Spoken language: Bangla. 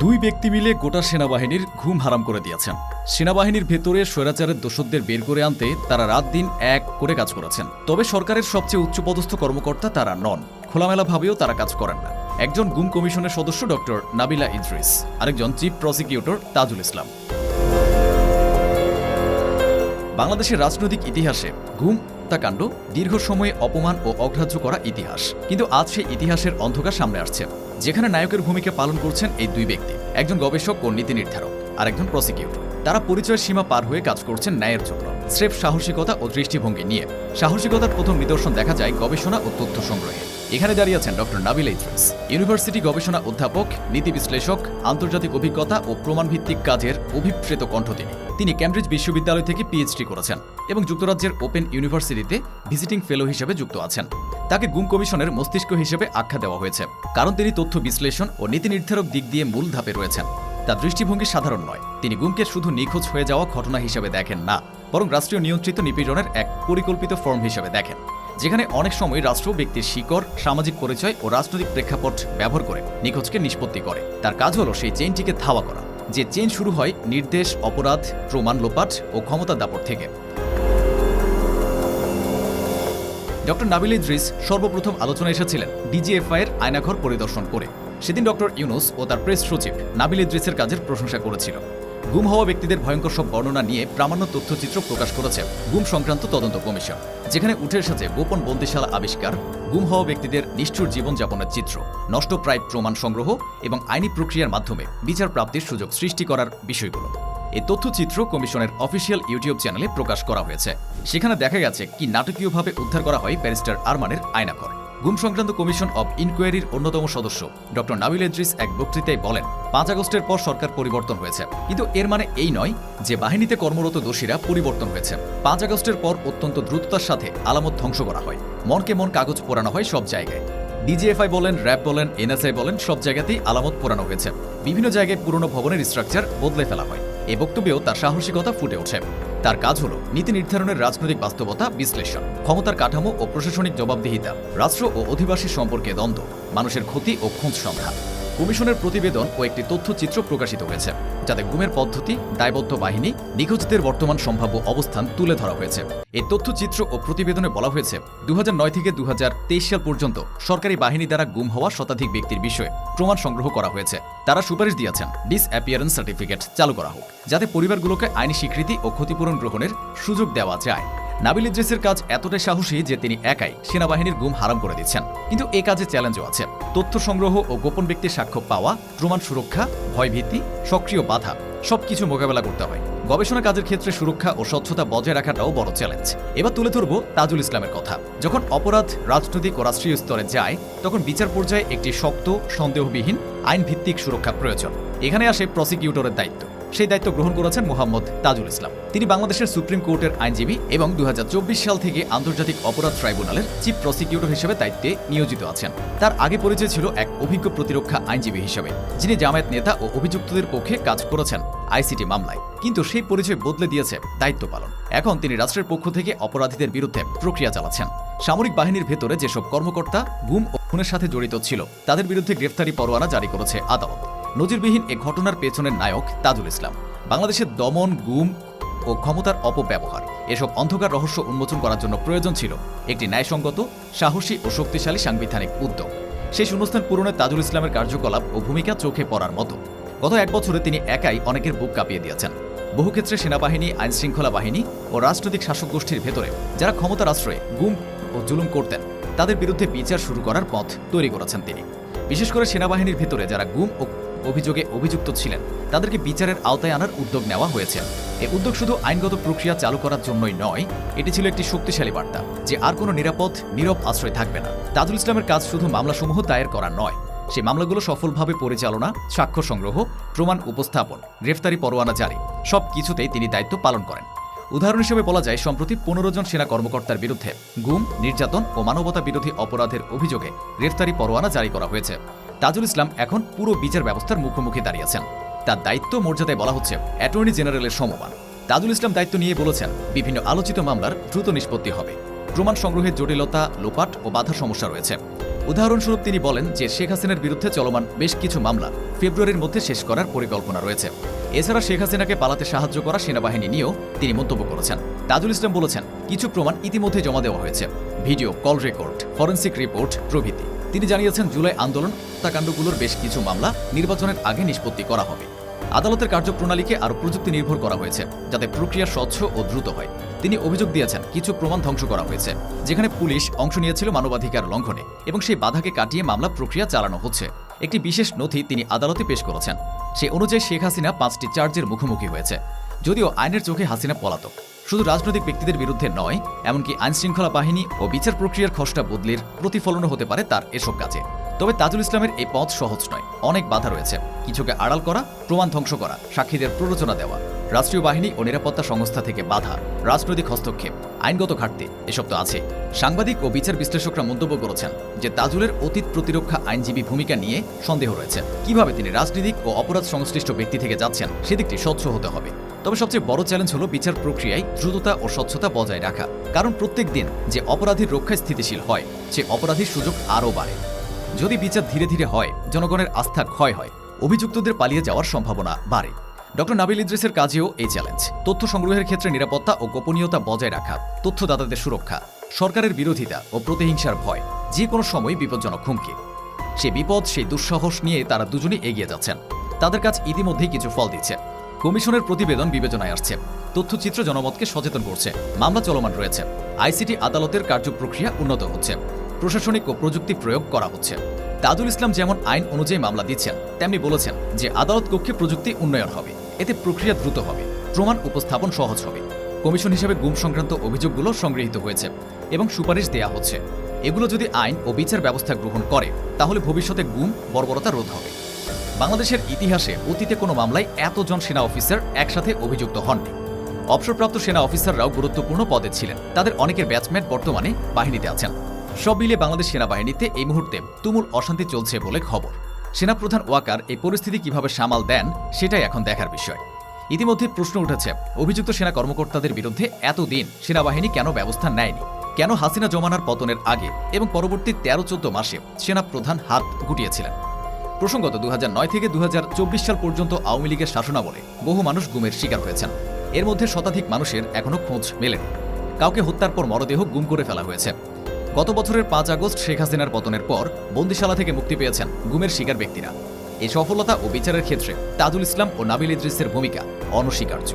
দুই ব্যক্তি মিলে গোটা সেনাবাহিনীর ঘুম হারাম করে দিয়েছেন। সেনাবাহিনীর ভেতরে স্বৈরাচারের দোষকদের বের করে আনতে তারা রাত দিন এক করে কাজ করেছেন। তবে সরকারের সবচেয়ে উচ্চপদস্থ কর্মকর্তা তারা নন। খোলামেলাভাবেও তারা কাজ করেন না। একজন গুম কমিশনের সদস্য ডক্টর নাবিলা ইদ্রিস, আরেকজন চিফ প্রসিকিউটর তাজুল ইসলাম। বাংলাদেশের রাজনৈতিক ইতিহাসে ঘুম হত্যাকাণ্ড, দীর্ঘ সময়ে অপমান ও অগ্রাহ্য করা ইতিহাস। কিন্তু আজ সেই ইতিহাসের অন্ধকার সামনে আসছে, যেখানে নায়কের ভূমিকা পালন করছেন এই দুই ব্যক্তি, একজন গবেষক ও নীতি নির্ধারক আর একজন প্রসিকিউটর। তারা পরিচয় সীমা পার হয়ে কাজ করছেন ন্যায়ের জন্য, স্রেফ সাহসিকতা ও দৃষ্টিভঙ্গি নিয়ে। সাহসিকতার প্রথম নিদর্শন দেখা যায় গবেষণা ও তথ্য সংগ্রহে। এখানে দাঁড়িয়ে আছেন ডক্টর নাবিল ইদ্রিস, ইউনিভার্সিটি গবেষণা অধ্যাপক নীতি বিশ্লেষক আন্তর্জাতিক অভিজ্ঞতা ও প্রমাণভিত্তিক কাজের অভিপ্রেত কণ্ঠ তিনি। তিনি ক্যামব্রিজ বিশ্ববিদ্যালয় থেকে পিএইচডি করেছেন এবং যুক্তরাজ্যের ওপেন ইউনিভার্সিটিতে ভিজিটিং ফেলো হিসেবে যুক্ত আছেন। তাকে গুম কমিশনের মস্তিষ্ক হিসেবে আখ্যা দেওয়া হয়েছে, কারণ তিনি তথ্য বিশ্লেষণ ও নীতি নির্ধারক দিক দিয়ে মূল ধাপে রয়েছেন। তার দৃষ্টিভঙ্গি সাধারণ নয়। তিনি গুমকে শুধু নিখোঁজ হয়ে যাওয়া ঘটনা হিসেবে দেখেন না, বরং রাষ্ট্রীয় নিয়ন্ত্রিত নিপীড়নের এক পরিকল্পিত ফর্ম হিসেবে দেখেন, যেখানে অনেক সময় রাষ্ট্র ব্যক্তির শিকড়, সামাজিক পরিচয় ও রাজনৈতিক প্রেক্ষাপট ব্যবহার করে নিখোঁজকে নিষ্পত্তি করে। তার কাজ হলো সেই চেইনটিকে ধাওয়া করা, যে চেইন শুরু হয় নির্দেশ, অপরাধ, প্রমাণ লোপাট ও ক্ষমতা দাপট থেকে। ডক্টর নাবিল ইদ্রিস সর্বপ্রথম আলোচনায় এসেছিলেন ডিজিএফআই এর আয়নাঘর পরিদর্শন করে। সেদিন ডক্টর ইউনুস ও তার প্রেস সচিব নাবিল ইদ্রিসের কাজের প্রশংসা করেছিল। গুম হওয়া ব্যক্তিদের ভয়ঙ্কর সব বর্ণনা নিয়ে প্রামাণ্য তথ্যচিত্র প্রকাশ করেছে গুম সংক্রান্ত তদন্ত কমিশন, যেখানে উঠে এসেছে গোপন বন্দিশালা আবিষ্কার, গুম হওয়া ব্যক্তিদের নিষ্ঠুর জীবনযাপনের চিত্র নষ্টপ্রায় প্রমাণ সংগ্রহ এবং আইনি প্রক্রিয়ার মাধ্যমে বিচার প্রাপ্তির সুযোগ সৃষ্টি করার বিষয়গুলো। এই তথ্যচিত্র কমিশনের অফিসিয়াল ইউটিউব চ্যানেলে প্রকাশ করা হয়েছে। সেখানে দেখা গেছে কি নাটকীয়ভাবে উদ্ধার করা হয় ব্যারিস্টার আরমানের আয়নাঘর। গুম সংক্রান্ত কমিশন অব ইনকোয়ারির অন্যতম সদস্য। ডক্টর নাবিল এদ্রিস এক বক্তৃতায় বলেন, পাঁচ আগস্টের পর সরকার পরিবর্তন হয়েছে। কিন্তু এর মানে এই নয় যে বাহিনীতে কর্মরত দোষীরা পরিবর্তন হয়েছে। পাঁচ আগস্টের পর অত্যন্ত দ্রুততার সাথে আলামত ধ্বংস করা হয়। মনকে মন কাগজ পোড়ানো হয় সব জায়গায়। ডিজিএফআই বলেন, র্যাব বলেন, এনএসআই বলেন, সব জায়গাতেই আলামত পোড়ানো হয়েছে। বিভিন্ন জায়গায় পুরনো ভবনের স্ট্রাকচার বদলে ফেলা হয়। এ বক্তব্যেও তার সাহসিকতা ফুটে ওঠে। তার কাজ হল নীতি নির্ধারণের রাজনৈতিক বাস্তবতা বিশ্লেষণ, ক্ষমতার কাঠামো ও প্রশাসনিক জবাবদিহিতা, রাষ্ট্র ও অধিবাসী সম্পর্কে দ্বন্দ্ব, মানুষের ক্ষতি ও খোঁজ সংখ্যা। কমিশনের প্রতিবেদন ও একটি তথ্যচিত্র প্রকাশিত হয়েছে, যাতে গুমের পদ্ধতি, দায়বদ্ধ বাহিনী, নিখোঁজদের বর্তমান সম্ভাব্য অবস্থান তুলে ধরা হয়েছে। এই তথ্যচিত্র ও প্রতিবেদনে বলা হয়েছে দু হাজার নয় থেকে দু হাজার তেইশ সাল পর্যন্ত সরকারি বাহিনী দ্বারা গুম হওয়া শতাধিক ব্যক্তির বিষয়ে প্রমাণ সংগ্রহ করা হয়েছে। তারা সুপারিশ দিয়েছেন ডিস অ্যাপিয়ারেন্স সার্টিফিকেট চালু করা হোক, যাতে পরিবারগুলোকে আইনি স্বীকৃতি ও ক্ষতিপূরণ গ্রহণের সুযোগ দেওয়া যায়। নাবিল ইদ্রিসের কাজ এতটাই সাহসী যে তিনি একাই সেনাবাহিনীর গুম হারাম করে দিচ্ছেন। কিন্তু এ কাজে চ্যালেঞ্জও আছে। তথ্য সংগ্রহ ও গোপন ব্যক্তির সাক্ষ্য পাওয়া, প্রমাণ সুরক্ষা, ভয়ভীতি, সক্রিয় বাধা, সবকিছু মোকাবেলা করতে হয়। গবেষণা কাজের ক্ষেত্রে সুরক্ষা ও স্বচ্ছতা বজায় রাখাটাও বড় চ্যালেঞ্জ এবার তুলে ধরব তাজুল ইসলামের কথা। যখন অপরাধ রাজনৈতিক ও রাষ্ট্রীয় স্তরে যায়, তখন বিচার পর্যায়ে একটি শক্ত, সন্দেহবিহীন আইন ভিত্তিক সুরক্ষা প্রয়োজন। এখানে আসে প্রসিকিউটরের দায়িত্ব। সেই দায়িত্ব গ্রহণ করেছেন মোহাম্মদ তাজুল ইসলাম। তিনি বাংলাদেশের সুপ্রিম কোর্টের আইনজীবী এবং দু হাজার চব্বিশ সাল থেকে আন্তর্জাতিক অপরাধ ট্রাইব্যুনালের চিফ প্রসিকিউটর হিসেবে দায়িত্বে নিয়োজিত আছেন। তার আগে পরিচয় ছিল এক অভিজ্ঞ প্রতিরক্ষা আইনজীবী হিসেবে, যিনি জামায়াত নেতা ও অভিযুক্তদের পক্ষে কাজ করেছেন আইসিটি মামলায়। কিন্তু সেই পরিচয় বদলে দিয়েছে দায়িত্ব পালন। এখন তিনি রাষ্ট্রের পক্ষ থেকে অপরাধীদের বিরুদ্ধে প্রক্রিয়া চালাচ্ছেন। সামরিক বাহিনীর ভেতরে যেসব কর্মকর্তা, গুম ও খুনের সাথে জড়িত ছিল, তাদের বিরুদ্ধে গ্রেফতারি পরোয়ানা জারি করেছে আদালত। নজিরবিহীন এ ঘটনার পেছনের নায়ক তাজুল ইসলাম। বাংলাদেশের দমন, গুম ও ক্ষমতার অপব্যবহার, এসব অন্ধকার রহস্য উন্মোচন করার জন্য প্রয়োজন ছিল একটি ন্যায়সঙ্গত, সাহসী ও শক্তিশালী সাংবিধানিক উদ্যোগ। সেই শূন্যস্থান পূরণে তাজুল ইসলামের কার্যকলাপ ও ভূমিকা চোখে পড়ার মতো। গত এক বছরে তিনি একাই অনেকের বুক কাঁপিয়ে দিয়েছেন। বহু ক্ষেত্রে সেনাবাহিনী আইন শৃঙ্খলা বাহিনী ও রাজনৈতিক শাসক গোষ্ঠীর ভেতরে যারা ক্ষমতার আশ্রয়ে গুম ও জুলুম করতেন, তাদের বিরুদ্ধে বিচার শুরু করার পথ তৈরি করেছেন তিনি। বিশেষ করে সেনাবাহিনীর ভেতরে যারা গুম ও অভিযোগে অভিযুক্ত ছিলেন। তাদেরকে বিচারের আওতায় আনার উদ্যোগ নেওয়া হয়েছে। এই উদ্যোগ শুধু আইনগত প্রক্রিয়া চালু করার জন্যই নয়, এটি ছিল একটি শক্তিশালী বার্তা যে আর কোনো নিরাপদ, নীরব আশ্রয় থাকবে না। তাজুল ইসলামের কাজ শুধু মামলাসমূহ দায়ের করা নয় সেই মামলাগুলো সফলভাবে পরিচালনা সাক্ষ্য সংগ্রহ, প্রমাণ উপস্থাপন, গ্রেফতারি পরোয়ানা জারি সব কিছুতেই তিনি দায়িত্ব পালন করেন। উদাহরণ হিসেবে বলা যায়, সম্প্রতি পনেরো জন সেনা কর্মকর্তার বিরুদ্ধে গুম, নির্যাতন ও মানবতা বিরোধী অপরাধের অভিযোগে গ্রেফতারি পরোয়ানা জারি করা হয়েছে। তাজুল ইসলাম এখন পুরো বিচার ব্যবস্থার মুখোমুখি দাঁড়িয়েছেন তার দায়িত্ব মর্যাদায় বলা হচ্ছে, অ্যাটর্নি জেনারেলের সমমান। তাজুল ইসলাম দায়িত্ব নিয়ে বলেছেন, বিভিন্ন আলোচিত মামলার দ্রুত নিষ্পত্তি হবে। প্রমাণ সংগ্রহের জটিলতা, লোপাট ও বাধা সমস্যা রয়েছে। উদাহরণস্বরূপ তিনি বলেন যে, শেখ হাসিনার বিরুদ্ধে চলমান বেশ কিছু মামলা ফেব্রুয়ারির মধ্যে শেষ করার পরিকল্পনা রয়েছে। এছাড়া শেখ হাসিনাকে পালাতে সাহায্য করা সেনাবাহিনী নিয়েও তিনি মন্তব্য করেছেন। তাজুল ইসলাম বলেছেন, কিছু প্রমাণ ইতিমধ্যে জমা দেওয়া হয়েছে। Video, call record, forensic report প্রভৃতি। তিনি জানিয়েছেন, জুলাই আন্দোলন হত্যাকাণ্ডগুলোর বেশ কিছু মামলা নির্বাচনের আগে নিষ্পত্তি করা হবে। আদালতের কার্যপ্রণালীকে আরও প্রযুক্তি নির্ভর করা হয়েছে, যাতে প্রক্রিয়া স্বচ্ছ ও দ্রুত হয়। তিনি অভিযোগ দিয়েছেন, কিছু প্রমাণ ধ্বংস করা হয়েছে, যেখানে পুলিশ অংশ নিয়েছিল মানবাধিকার লঙ্ঘনে এবং সেই বাধাকে কাটিয়ে মামলা প্রক্রিয়া চালানো হচ্ছে। একটি বিশেষ নথি তিনি আদালতে পেশ করেছেন। সে অনুযায়ী শেখ হাসিনা পাঁচটি চার্জের মুখোমুখি হয়েছে, যদিও আইনের চোখে হাসিনা পলাতক। শুধু রাজনৈতিক ব্যক্তিদের বিরুদ্ধে নয়, এমনকি আইনশৃঙ্খলা বাহিনী ও বিচার প্রক্রিয়ার খসড়া বদলির প্রতিফলনও হতে পারে তার এসব কাজে। তবে তাজুল ইসলামের এই পথ সহজ নয়। অনেক বাধা রয়েছে। কিছুকে আড়াল করা, প্রমাণ ধ্বংস করা, সাক্ষীদের প্ররোচনা দেওয়া, রাষ্ট্রীয় বাহিনী ও নিরাপত্তা সংস্থা থেকে বাধা, রাজনৈতিক হস্তক্ষেপ, আইনগত ঘাটতি, এসব তো আছে। সাংবাদিক ও বিচার বিশ্লেষকরা মন্তব্য করেছেন যে তাজুলের অতীত প্রতিরক্ষা আইনজীবী ভূমিকা নিয়ে সন্দেহ রয়েছে। কীভাবে তিনি রাজনীতিক ও অপরাধ সংশ্লিষ্ট ব্যক্তি থেকে যাচ্ছেন, সেদিকটি স্বচ্ছ হতে হবে। তবে সবচেয়ে বড় চ্যালেঞ্জ হলো বিচার প্রক্রিয়ায় দ্রুততা ও স্বচ্ছতা বজায় রাখা। কারণ প্রত্যেক দিন যে অপরাধীর রক্ষায় স্থিতিশীল হয়, সে অপরাধীর সুযোগ আরও বাড়ে। যদি বিচার ধীরে ধীরে হয়, জনগণের আস্থা ক্ষয় হয়, অভিযুক্তদের পালিয়ে যাওয়ার সম্ভাবনা বাড়ে। ডক্টর নাবিল ইদ্রিসের কাজেও এই চ্যালেঞ্জ তথ্য সংগ্রহের ক্ষেত্রে নিরাপত্তা ও গোপনীয়তা বজায় রাখা, তথ্যদাতাদের সুরক্ষা, সরকারের বিরোধিতা ও প্রতিহিংসার ভয়, যে কোনো সময় বিপজ্জনক হুমকি। সে বিপদ, সেই দুঃসাহস নিয়ে তারা দুজনেই এগিয়ে যাচ্ছেন। তাদের কাজ ইতিমধ্যেই কিছু ফল দিচ্ছে। কমিশনের প্রতিবেদন বিবেচনায় আসছে। তথ্যচিত্র জনমতকে সচেতন করছে। মামলা চলমান রয়েছে। আইসিটি আদালতের কার্যপ্রক্রিয়া উন্নত হচ্ছে। প্রশাসনিক ও প্রযুক্তি প্রয়োগ করা হচ্ছে। তাজুল ইসলাম যেমন আইন অনুযায়ী মামলা দিচ্ছেন, তেমনি বলেছেন যে আদালত কক্ষে প্রযুক্তি উন্নয়ন হবে। এতে প্রক্রিয়া দ্রুত হবে। প্রমাণ উপস্থাপন সহজ হবে। কমিশন হিসেবে গুম সংক্রান্ত অভিযোগগুলো সংগৃহীত হয়েছে এবং সুপারিশ দেয়া হচ্ছে। এগুলো যদি আইন ও বিচার ব্যবস্থা গ্রহণ করে, তাহলে ভবিষ্যতে গুম, বর্বরতা রোধ হবে। বাংলাদেশের ইতিহাসে অতীতে কোনো মামলায় এতজন সেনা অফিসার একসাথে অভিযুক্ত হননি। অবসরপ্রাপ্ত সেনা অফিসাররাও গুরুত্বপূর্ণ পদে ছিলেন। তাদের অনেকের ব্যাচমেট বর্তমানে বাহিনীতে আছেন। সব মিলিয়ে বাংলাদেশ সেনাবাহিনীতে এই মুহূর্তে তুমুল অশান্তি চলছে বলে খবর। সেনাপ্রধান ওয়াকার এই পরিস্থিতি কীভাবে সামাল দেন, সেটাই এখন দেখার বিষয়। ইতিমধ্যে প্রশ্ন উঠেছে, অভিযুক্ত সেনা কর্মকর্তাদের বিরুদ্ধে এতদিন সেনাবাহিনী কেন ব্যবস্থা নেয়নি? কেন হাসিনা জমানার পতনের আগে এবং পরবর্তী তেরো চোদ্দ মাসে সেনা প্রধান হাত গুটিয়েছিলেন? প্রসঙ্গত দু হাজার নয় থেকে দু হাজার চব্বিশ সাল পর্যন্ত আওয়ামী লীগের শাসনামলে বহু মানুষ গুমের শিকার হয়েছেন। এর মধ্যে শতাধিক মানুষের এখনও খোঁজ মেলেনি। কাউকে হত্যার পর মরদেহ গুম করে ফেলা হয়েছে। গত বছরের পাঁচ আগস্ট শেখ হাসিনার পতনের পর বন্দিশালা থেকে মুক্তি পেয়েছেন গুমের শিকার ব্যক্তিরা। এই সফলতা ও বিচারের ক্ষেত্রে তাজুল ইসলাম ও নাবিল ইদ্রিসের ভূমিকা অনস্বীকার্য।